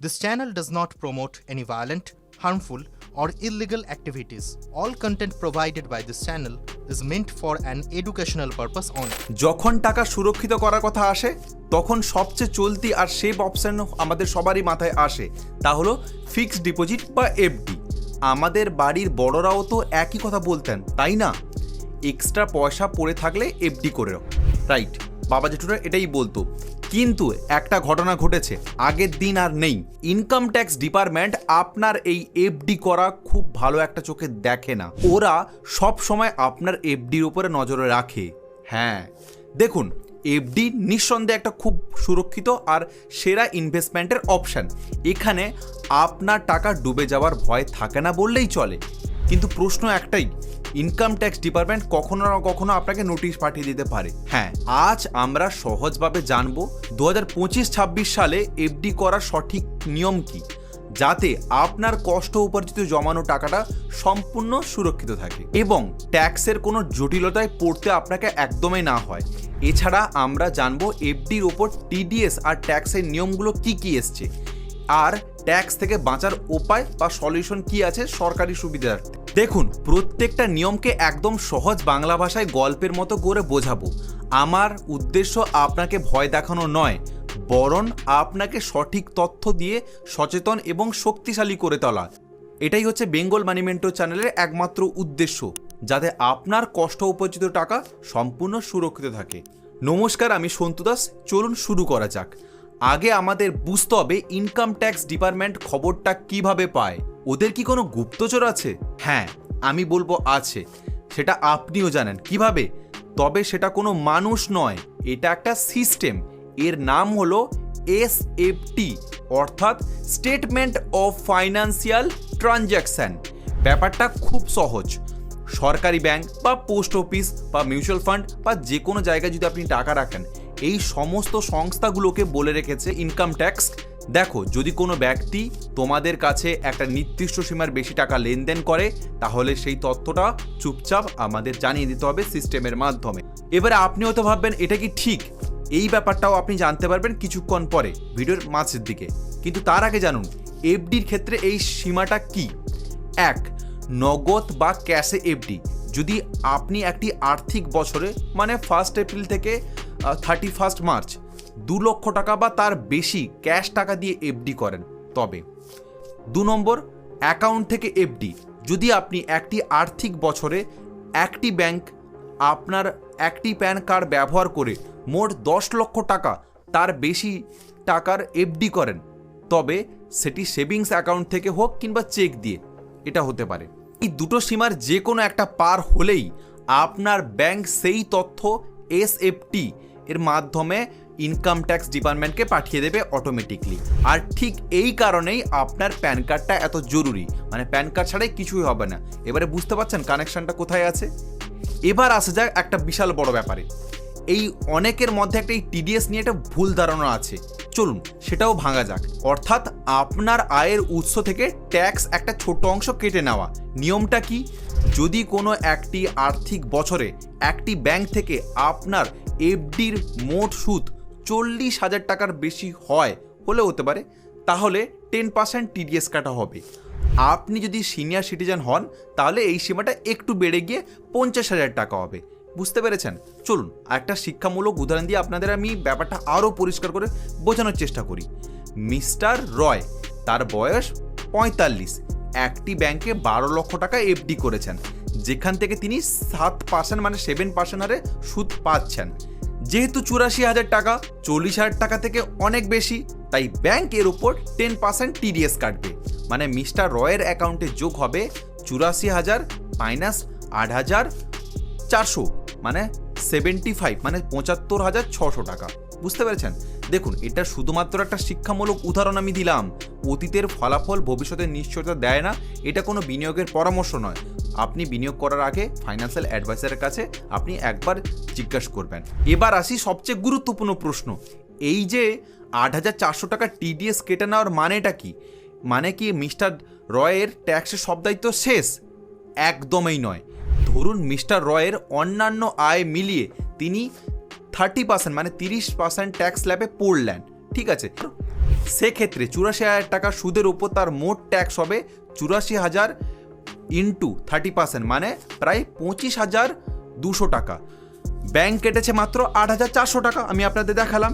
This channel does not promote any violent, harmful, or illegal activities. All content provided by this channel is meant for an educational purpose only. যখন টাকা সুরক্ষিত করার কথা আসে তখন সবচেয়ে চলতি আর সেফ অপশন আমাদের সবারই মাথায় আসে তা হলো ফিক্সড ডিপোজিট বা এফডি আমাদের বাড়ির বড়রাও তো একই কথা বলতেন তাই না এক্সট্রা পয়সা পড়ে থাকলে এফডি করে রাইট বাবা জেঠুরা এটাই বলতো, কিন্তু একটা ঘটনা ঘটেছে, আগের দিন আর নেই। ইনকাম ট্যাক্স ডিপার্টমেন্ট আপনার এই এফডি করা খুব ভালো একটা চোখে দেখে না। ওরা সব সময় আপনার এফডির উপরে নজরে রাখে। হ্যাঁ দেখুন, এফডি নিঃসন্দেহে একটা খুব সুরক্ষিত আর সেরা ইনভেস্টমেন্টের অপশান এখানে আপনার টাকা ডুবে যাওয়ার ভয় থাকে না বললেই চলে। কিন্তু প্রশ্ন একটাই ইনকাম ট্যাক্স ডিপার্টমেন্ট কখনো না কখনো আপনাকে নোটিশ পাঠিয়ে দিতে পারে। হ্যাঁ। আজ আমরা সহজভাবে জানব দু হাজার পঁচিশ ছাব্বিশ সালে এফডি করার সঠিক নিয়ম কি যাতে আপনার কষ্ট উপার্জিত জমানো টাকাটা সম্পূর্ণ সুরক্ষিত থাকে এবং ট্যাক্সের কোনো জটিলতায় পড়তে আপনাকে একদমই না হয়। এছাড়া আমরা জানব এফডির ওপর টিডিএস আর ট্যাক্সের নিয়মগুলো কি কি এসছে আর ট্যাক্স থেকে বাঁচার উপায় বা সলিউশন কি আছে সরকারি সুবিধার্থে। দেখুন, প্রত্যেকটা নিয়মকে একদম সহজ বাংলা ভাষায় গল্পের মতো করে বোঝাবো। আমার উদ্দেশ্য আপনাকে ভয় দেখানো নয়, বরং আপনাকে সঠিক তথ্য দিয়ে সচেতন এবং শক্তিশালী করে তোলা। এটাই হচ্ছে বেঙ্গল মানিমেন্টো চ্যানেলের একমাত্র উদ্দেশ্য, যাতে আপনার কষ্ট উপার্জিত টাকা সম্পূর্ণ সুরক্ষিত থাকে। নমস্কার, আমি সন্তু দাস। চলুন শুরু করা যাক। আগে আমাদের বুঝতে হবে ইনকাম ট্যাক্স ডিপার্টমেন্ট খবরটা কীভাবে পায়। ওদের কি কোনো গুপ্তচর আছে? হ্যাঁ আমি বলব আছে। সেটা আপনিও জানেন। কীভাবে? তবে সেটা কোনো মানুষ নয়। এটা একটা সিস্টেম। এর নাম হলো এসএফটি অর্থাৎ স্টেটমেন্ট অফ ফাইন্যান্সিয়াল ট্রানজ্যাকশন। ব্যাপারটা খুব সহজ। সরকারি ব্যাংক বা পোস্ট অফিস বা মিউচুয়াল ফান্ড বা যে কোনো জায়গায় যদি আপনি টাকা রাখেন, এই সমস্ত সংস্থাগুলোকে বলে রেখেছে ইনকাম ট্যাক্স দেখো, যদি কোনো ব্যক্তি তোমাদের কাছে একটা নির্দিষ্ট সীমার বেশি টাকা লেনদেন করে, তাহলে সেই তথ্যটা চুপচাপ আমাদের জানিয়ে দিতে হবে সিস্টেমের মাধ্যমে। এবারে আপনি হয়তো ভাববেন, এটা কি ঠিক? এই ব্যাপারটাও আপনি জানতে পারবেন কিছুক্ষণ পরে, ভিডিওর মাঝের দিকে। কিন্তু তার আগে জানুন, এফডির ক্ষেত্রে এই সীমাটা কি? এক, নগদ বা ক্যাশে এফডি। যদি আপনি একটি আর্থিক বছরে মানে ফার্স্ট এপ্রিল থেকে থার্টি ফার্স্ট মার্চ দু লক্ষ টাকা বা তার বেশি ক্যাশ টাকা দিয়ে এফডি করেন। তবে দু নম্বর, অ্যাকাউন্ট থেকে এফডি। যদি আপনি একটি আর্থিক বছরে একটি ব্যাংক আপনার একটি প্যান কার্ড ব্যবহার করে মোট দশ লক্ষ টাকা তার বেশি টাকার এফডি করেন, তবে সেটি সেভিংস অ্যাকাউন্ট থেকে হোক কিংবা চেক দিয়ে, এটা হতে পারে। এই দুটো সীমার যে কোনো একটা পার হলেই আপনার ব্যাংক সেই তথ্য এসএফটি এর মাধ্যমে ইনকাম ট্যাক্স ডিপার্টমেন্টকে পাঠিয়ে দেবে অটোমেটিকলি আর ঠিক এই কারণেই আপনার প্যান কার্ডটা এত জরুরি। মানে প্যান কার্ড ছাড়াই কিছুই হবে না। এবারে বুঝতে পারছেন কানেকশনটা কোথায় আছে? এবার আসা যাক একটা বিশাল বড় ব্যাপারে। এই অনেকের মধ্যে একটা এই টিডিএস নিয়ে একটা ভুল ধারণা আছে। চলুন, সেটাও ভাঙা যাক। অর্থাৎ আপনার আয়ের উৎস থেকে ট্যাক্স একটা ছোট অংশ কেটে নেওয়া। নিয়মটা কি? যদি কোনো একটি আর্থিক বছরে একটি ব্যাংক থেকে আপনার এফডির মোট সুদ চল্লিশ হাজার টাকার বেশি হয় হলে হতে পারে, তাহলে টেন পার্সেন্ট টিডিএস কাটা হবে। আপনি যদি সিনিয়র সিটিজেন হন, তাহলে এই সীমাটা একটু বেড়ে গিয়ে পঞ্চাশ হাজার টাকা হবে। বুঝতে পেরেছেন? চলুন, একটা শিক্ষামূলক উদাহরণ দিয়ে আপনাদের আমি ব্যাপারটা আরও পরিষ্কার করে বোঝানোর চেষ্টা করি। মিস্টার রয়, তার বয়স পঁয়তাল্লিশ, একটি ব্যাংকে বারো লক্ষ টাকা এফডি করেছেন, যেখান থেকে তিনি সাত পার্সেন্ট মানে সেভেন পার্সেন্ট হারে সুদ পাচ্ছেন। যেহেতু চুরাশি হাজার টাকা, চল্লিশ হাজার টাকা থেকে অনেক বেশি, তাই ব্যাংক এর উপর টেন পার্সেন্ট টিডিএস কাটবে মানে মিস্টার রয়ের অ্যাকাউন্টে যোগ হবে চুরাশি হাজার মাইনাস আট হাজার চারশো মানে সেভেন্টি ফাইভ মানে পঁচাত্তর হাজার ছশো টাকা। বুঝতে পেরেছেন? দেখুন, এটা শুধুমাত্র একটা শিক্ষামূলক উদাহরণ আমি দিলাম। অতীতের ফলাফল ভবিষ্যতের নিশ্চয়তা দেয় না, এটা কোনো বিনিয়োগের পরামর্শ নয়। আপনি বিনিয়োগ করার আগে ফাইন্যান্সিয়াল অ্যাডভাইসারের কাছে আপনি একবার জিজ্ঞাসা করবেন। এবার আসি সবচেয়ে গুরুত্বপূর্ণ প্রশ্ন। এই যে আট হাজার চারশো টাকা টিডিএস কেটে নেওয়ার মানেটা কি? মানে কি মিস্টার রয়ের ট্যাক্সের সব দায়িত্ব শেষ? একদমই নয়। ধরুন মিস্টার রয়ের অন্যান্য আয় মিলিয়ে তিনি থার্টি পার্সেন্ট মানে তিরিশ পার্সেন্ট ট্যাক্স ল্যাবে পড়লেন ঠিক আছে? সেক্ষেত্রে চুরাশি হাজার টাকা সুদের উপর তার মোট ট্যাক্স হবে চুরাশি হাজার ইন্টু থার্টি পার্সেন্ট মানে প্রায় পঁচিশ হাজার দুশো টাকা। ব্যাংক কেটেছে মাত্র আট হাজার চারশো টাকা, আমি আপনাদের দেখালাম।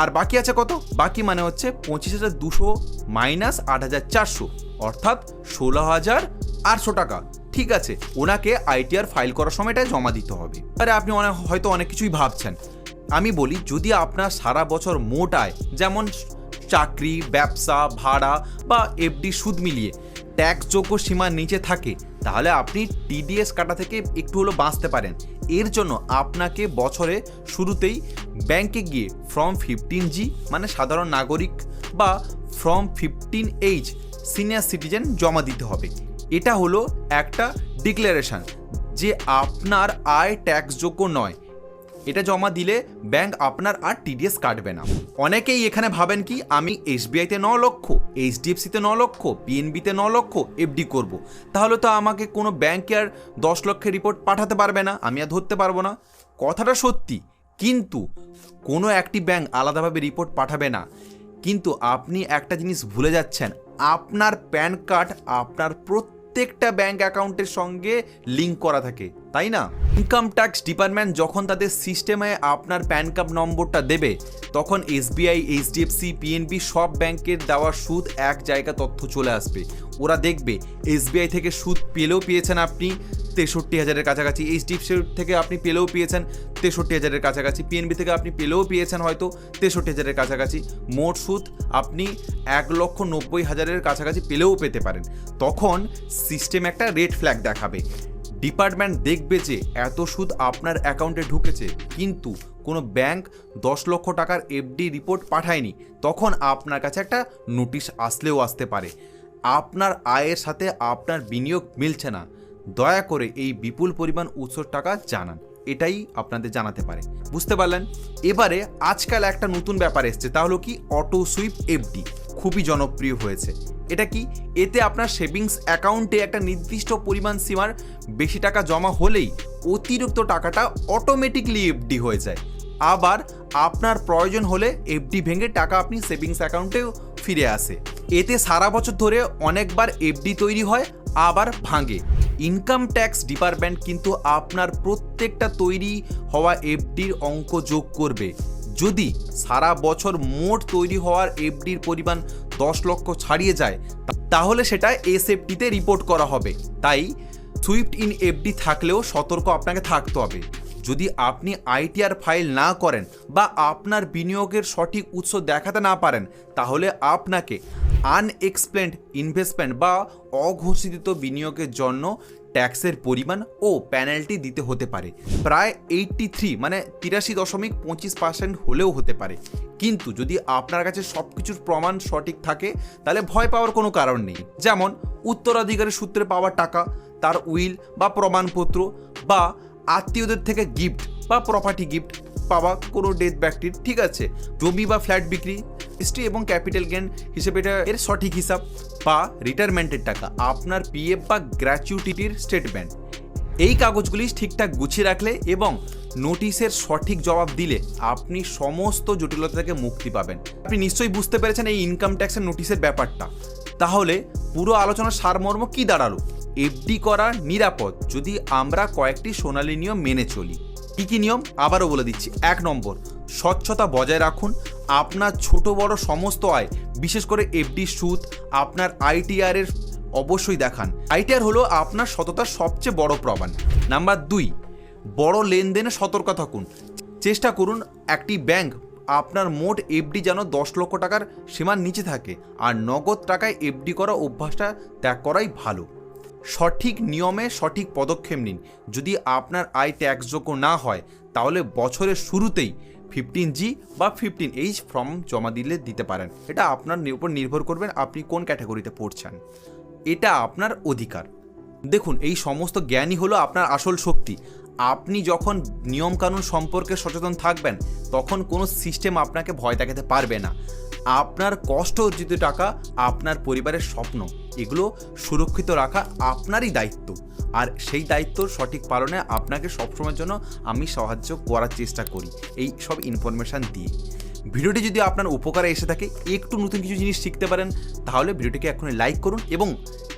আর বাকি আছে কত? বাকি মানে হচ্ছে পঁচিশ হাজার দুশো মাইনাস আট হাজার চারশো, অর্থাৎ ষোলো হাজার আটশো টাকা। ঠিক আছে, ওনাকে আইটিআর ফাইল করার সময়টা জমা দিতে হবে। আরে আপনি অনেক হয়তো অনেক কিছুই ভাবছেন। আমি বলি, যদি আপনার সারা বছর মোট আয় যেমন চাকরি, ব্যবসা, ভাড়া বা এফডি সুদ মিলিয়ে ট্যাক্সযোগ্য সীমার নিচে থাকে, তাহলে আপনি টিডিএস কাটা থেকে একটু হলেও বাঁচতে পারেন। এর জন্য আপনাকে বছরে শুরুতেই ব্যাংকে গিয়ে ফর্ম ফিফটিন জি মানে সাধারণ নাগরিক বা form fifteen H senior citizen জমা দিতে হবে। এটা হলো একটা ডিক্লারেশন যে আপনার আয় ট্যাক্সযোগ্য নয়। এটা জমা দিলে ব্যাংক আপনার আর টিডিএস কাটবে না। অনেকেই এখানে ভাবেন কি, আমি এসবিআইতে ন লক্ষ এইচডিএফসিতে ন লক্ষ পিএনবিতে ন লক্ষ, এফডি করব। তাহলে তো আমাকে কোনো ব্যাংকে আর দশ লক্ষের রিপোর্ট পাঠাতে পারবে না, আমি আর ধরতে পারব না। কথাটা সত্যি, কিন্তু কোনো একটি ব্যাংক আলাদাভাবে রিপোর্ট পাঠাবে না। কিন্তু আপনি একটা জিনিস ভুলে যাচ্ছেন, আপনার প্যান কার্ড আপনার প্রত্যেকটা ব্যাঙ্ক অ্যাকাউন্টের সঙ্গে লিঙ্ক করা থাকে। তাই না? ইনকাম ট্যাক্স ডিপার্টমেন্ট যখন তাদের সিস্টেমে আপনার প্যান কার্ড নম্বরটা দেবে, তখন এসবিআই এইচডিএফসি পিএনবি সব ব্যাংকের দেওয়া সুদ এক জায়গা তথ্য চলে আসবে। ওরা দেখবে এসবিআই থেকে সুদ পেলেও পেয়েছেন আপনি তেষট্টি হাজারের কাছাকাছি এইচডিএফসি থেকে আপনি পেলেও পেয়েছেন তেষট্টি হাজারের কাছাকাছি পিএনবি থেকে আপনি পেলেও পেয়েছেন হয়তো তেষট্টি হাজারের কাছাকাছি। মোট সুদ আপনি এক লক্ষ নব্বই হাজারের কাছাকাছি পেলেও পেতে পারেন। তখন সিস্টেম একটা রেড ফ্ল্যাগ দেখাবে। ডিপার্টমেন্ট দেখবে যে এত সুদ আপনার অ্যাকাউন্টে ঢুকেছে, কিন্তু কোনো ব্যাংক দশ লক্ষ টাকার এফডি রিপোর্ট পাঠায়নি, তখন আপনার কাছে একটা নোটিশ আসলেও আসতে পারে। আপনার আয়ের সাথে আপনার বিনিয়োগ মিলছে না। দয়া করে এই বিপুল পরিমাণ উৎসর টাকা জানান। এটাই আপনাদের জানাতে পারে। বুঝতে পারলেন? এবারে আজকাল একটা নতুন ব্যাপার এসছে, তা হলো কি? অটো সুইপ এফডি খুবই জনপ্রিয় হয়েছে। এটা কি? এতে আপনার সেভিংস অ্যাকাউন্টে একটা নির্দিষ্ট পরিমাণ সীমার বেশি টাকা জমা হলেই অতিরিক্ত টাকাটা অটোমেটিকলি এফডি হয়ে যায়। আবার আপনার প্রয়োজন হলে এফডি ভেঙে টাকা আপনি সেভিংস অ্যাকাউন্টেও ফিরে আসে। এতে সারা বছর ধরে অনেকবার এফডি তৈরি হয়, আবার ভাঙে। ইনকাম ট্যাক্স ডিপার্টমেন্ট কিন্তু আপনার প্রত্যেকটা তৈরি হওয়া এফডির অঙ্ক যোগ করবে। যদি সারা বছর মোট তৈরি হওয়ার এফডির পরিমাণ দশ লক্ষ ছাড়িয়ে যায়, তাহলে সেটা এসএফটিতে রিপোর্ট করা হবে। তাই সুইফট ইন এফডি থাকলেও সতর্ক আপনাকে থাকতে হবে। যদি আপনি আইটিআর ফাইল না করেন বা আপনার বিনিয়োগের সঠিক উৎস দেখাতে না পারেন, তাহলে আপনাকে আনএক্সপ্লেন্ড ইনভেস্টমেন্ট বা অঘোষিত বিনিয়োগের জন্য ট্যাক্সের পরিমাণ ও প্যানেল্টি দিতে হতে পারে। প্রায় এইটটি থ্রি মানে তিরাশি দশমিক পঁচিশ পার্সেন্ট হলেও হতে পারে। কিন্তু যদি আপনার কাছে সব কিছুর প্রমাণ সঠিক থাকে, তাহলে ভয় পাওয়ার কোনো কারণ নেই। যেমন উত্তরাধিকারের সূত্রে পাওয়া টাকা, তার উইল বা প্রমাণপত্র বা আত্মীয়দের থেকে গিফট বা প্রপার্টি গিফট পাওয়া কোনো ডেথ ব্যক্তির ঠিক আছে। জমি বা ফ্ল্যাট বিক্রি হিস্ট্রি এবং ক্যাপিটাল গেন হিসেবে এটা এর সঠিক হিসাব বা রিটায়ারমেন্টের টাকা, আপনার পিএফ বা গ্র্যাচুইটির স্টেটমেন্ট এই কাগজগুলি ঠিকঠাক গুছিয়ে রাখলে এবং নোটিশের সঠিক জবাব দিলে আপনি সমস্ত জটিলতা থেকে মুক্তি পাবেন। আপনি নিশ্চয়ই বুঝতে পেরেছেন এই ইনকাম ট্যাক্সের নোটিশের ব্যাপারটা। তাহলে পুরো আলোচনার সারমর্ম কি দাঁড়াল? এফডি করা নিরাপদ যদি আমরা কয়েকটি সোনালী নিয়ম মেনে চলি। কী কী নিয়ম? আবারও বলে দিচ্ছি। এক নম্বর, স্বচ্ছতা বজায় রাখুন। আপনার ছোট বড় সমস্ত আয়, বিশেষ করে এফডি সুদ, আপনার আইটিআর এর অবশ্যই দেখান। আইটিআর হলো আপনার সততার সবচেয়ে বড় প্রমাণ। নাম্বার দুই, বড় লেনদেনে সতর্ক থাকুন। চেষ্টা করুন একটি ব্যাংক, আপনার মোট এফডি যেন দশ লক্ষ টাকার সীমার নিচে থাকে, আর নগদ টাকায় এফডি করা অভ্যাসটা ত্যাগ করাই ভালো। সঠিক নিয়মে সঠিক পদক্ষেপ নিন। যদি আপনার আয় ট্যাক্সযোগ্য না হয়, তাহলে বছরের শুরুতেই ফিফটিন জি বা ফিফটিন এইচ ফর্ম জমা দিলে দিতে পারেন। এটা আপনার উপর নির্ভর করবেন আপনি কোন ক্যাটাগরিতে পড়ছেন। এটা আপনার অধিকার। দেখুন, এই সমস্ত জ্ঞানই হলো আপনার আসল শক্তি। আপনি যখন নিয়মকানুন সম্পর্কে সচেতন থাকবেন, তখন কোনো সিস্টেম আপনাকে ভয় দেখাতে পারবে না। আপনার কষ্ট অর্জিত টাকা আপনার পরিবারের স্বপ্ন, এগুলো সুরক্ষিত রাখা আপনারই দায়িত্ব। আর সেই দায়িত্ব সঠিক পালনে আপনাকে সবসময়ের জন্য আমি সাহায্য করার চেষ্টা করি, এই সব ইনফরমেশান দিয়ে। ভিডিওটি যদি আপনার উপকারে এসে থাকে, একটু নতুন কিছু জিনিস শিখতে পারেন, তাহলে ভিডিওটিকে এখনই লাইক করুন এবং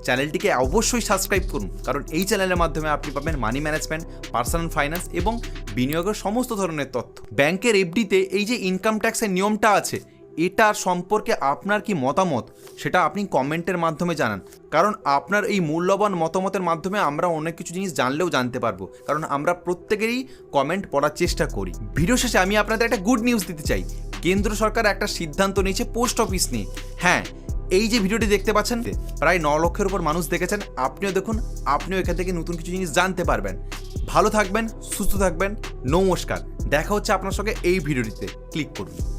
চ্যানেলটিকে অবশ্যই সাবস্ক্রাইব করুন। কারণ এই চ্যানেলের মাধ্যমে আপনি পাবেন মানি ম্যানেজমেন্ট পার্সোনাল ফাইন্যান্স এবং বিনিয়োগের সমস্ত ধরনের তথ্য। ব্যাংকের এফডিতে এই যে ইনকাম ট্যাক্সের নিয়মটা আছে, এটার সম্পর্কে আপনার কি মতামত, সেটা আপনি কমেন্টের মাধ্যমে জানান। কারণ আপনার এই মূল্যবান মতামতের মাধ্যমে আমরা অনেক কিছু জিনিস জানলেও জানতে পারব। কারণ আমরা প্রত্যেকেরই কমেন্ট পড়ার চেষ্টা করি। ভিডিও শেষে আমি আপনাদের একটা গুড নিউজ দিতে চাই। কেন্দ্র সরকার একটা সিদ্ধান্ত নিয়েছে পোস্ট অফিস নিয়ে। হ্যাঁ এই যে ভিডিওটি দেখতে পাচ্ছেন, প্রায় ন লক্ষের উপর মানুষ দেখেছেন। আপনিও দেখুন, আপনিও এখান থেকে নতুন কিছু জিনিস জানতে পারবেন। ভালো থাকবেন, সুস্থ থাকবেন, নমস্কার। দেখা হচ্ছে আপনার সঙ্গে এই ভিডিওটিতে। ক্লিক করুন।